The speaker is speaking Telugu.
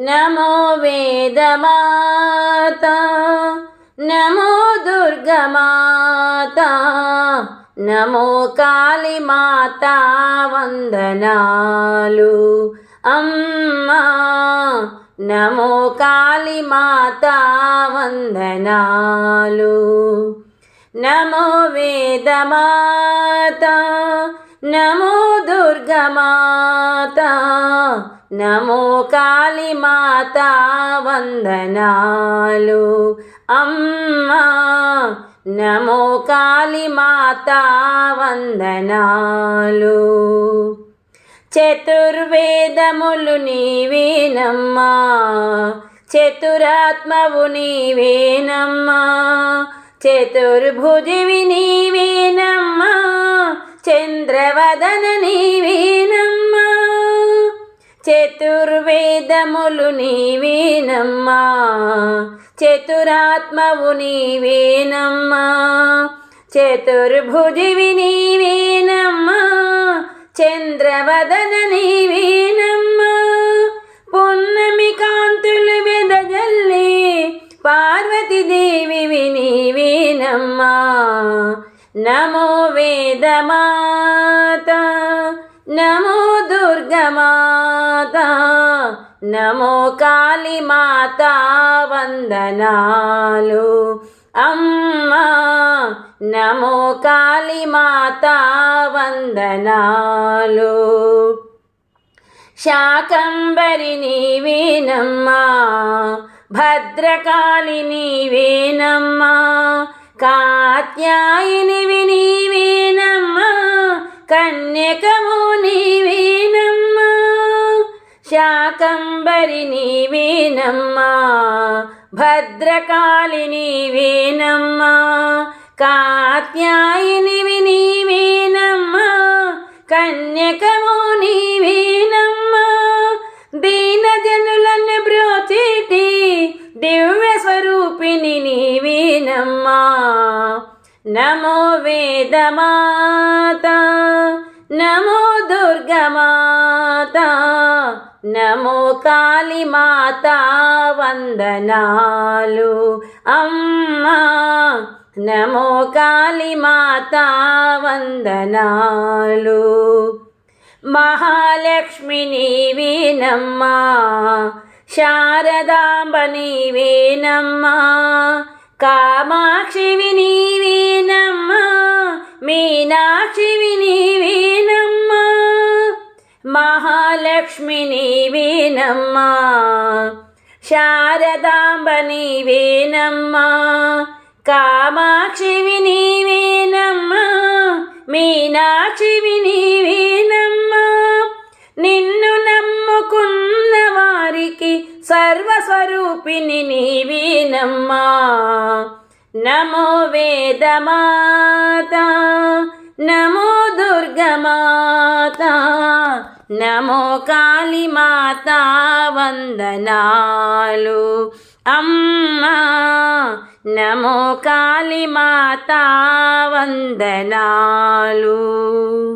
నమో వేదమాత నమో దుర్గమాత నమో కాళీమాత వందనాలు. అమ్మా నమో కాళీమాత వందనాలు. నమో వేదమాత నమో దుర్గమాత నమో కాళీమాత వందనాలు. అమ్మా నమో కాళీమాత వందనాలు. చతుర్వేదములు నీవేనమ్మా చతురాత్మవు నీవేనమ్మా చతుర్భుజివి నీవేనమ్మా చంద్రవదన నీవేనమ్మా చతుర్వేదములు నీవేనమ్మా. చతురాత్మవు నీవేనమ్మా. చతుర్భుజివి నీవేనమ్మా. చంద్రవదన నీవేనమ్మా. పున్నమి కాంతులు వెదజల్లి. పార్వతీదేవి నీవేనమ్మా. నమో వేదమాత. నమో దుర్గమా నమో కాళీమాత వందనాలు. అమ్మా నమో కాళీమాత వందనాలు. శాకంబరి నీవేనమ్మా భద్రకాళి నీవేనమ్మా కాత్యాయనివి నీవేనమ్మా కన్యకము శాకంబరి నీవేనమ్మా భద్రకాళి నీవేనమ్మా కాత్యాయనివి నీవేనమ్మా కన్యకము నీవేనమ్మా దీనజనులను బ్రోచేటి దివ్య స్వరూపిణి నీవేనమ్మా. నమో వేదమాత నమో నమో కాళీమాత వందనాలు. అమ్మా నమో కాళీమాత వందనాలు. మహాలక్ష్మి నీవేనమ్మా శారదాంబ నీవేనమ్మా కామాక్షివి నీవేనమ్మా మీనాక్షి నీవేనమ్మా మహాలక్ష్మి నీవేనమ్మా శారదాంబ నీవేనమ్మా కామాక్షివి నీవేనమ్మా మీనాక్షివి నీవేనమ్మా నిన్ను నమ్ముకున్న వారికి సర్వస్వరూపిణి నీవేనమ్మా నమో వేదమాత నమో దుర్గమా నమో కాళీమాత వందనాలు. అమ్మా నమో కాళీమాత వందనాలు.